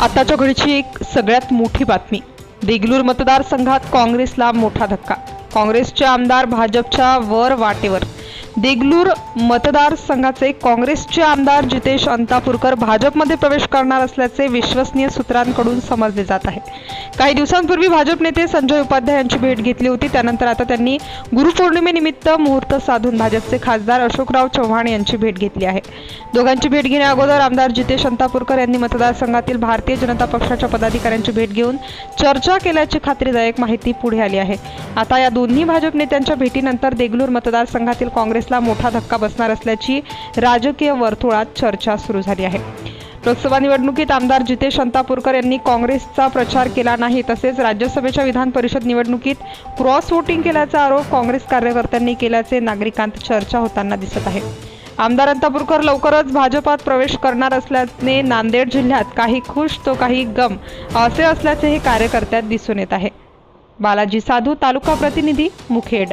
आताच्या घडीची एक सगळ्यात मोठी बातमी. देगलूर मतदारसंघात काँग्रेसला मोठा धक्का. काँग्रेसचे आमदार भाजपच्या वर वाटेवर. देगलूर मतदारसंघाचे काँग्रेसचे आमदार जितेश अंतापूरकर भाजपमध्ये प्रवेश करणार असल्याचे विश्वसनीय सूत्रांकडून समजले जात आहे. काही दिवसांपूर्वी भाजप नेते संजय उपाध्याय यांची भेट घेतली होती. त्यानंतर आता त्यांनी गुरुपौर्णिमेनिमित्त मुहूर्त साधून भाजपचे खासदार अशोकराव चव्हाण यांची भेट घेतली आहे. दोघांची भेट घेण्या अगोदर आमदार जितेश अंतापूरकर यांनी मतदारसंघातील भारतीय जनता पक्षाच्या पदाधिकाऱ्यांची भेट घेऊन चर्चा केल्याची खात्रीदायक माहिती पुढे आली आहे. आता या दोन्ही भाजप नेत्यांच्या भेटीनंतर देगलूर मतदारसंघातील काँग्रेसला मोठा धक्का बसणार असल्याची राजकीय वर्तुळात चर्चा सुरू झाली आहे. लोकसभा निवडणुकीत आमदार जितेश अंतापूरकर यांनी काँग्रेसचा प्रचार केला नाही तसेच राज्यसभेच्या विधान परिषद निवडणुकीत क्रॉस वोटिंग केल्याचा आरोप काँग्रेस कार्यकर्त्यांनी केल्याचे नागरिकांत चर्चा होताना दिसत आहे. आमदार अंतापूरकर लवकरच भाजपात प्रवेश करणार असल्याने नांदेड जिल्ह्यात काही खुश तो काही गम असे असल्याचे हे कार्यकर्त्यात दिसून येत आहे. बालाजी साधू तालुका प्रतिनिधी मुखेड.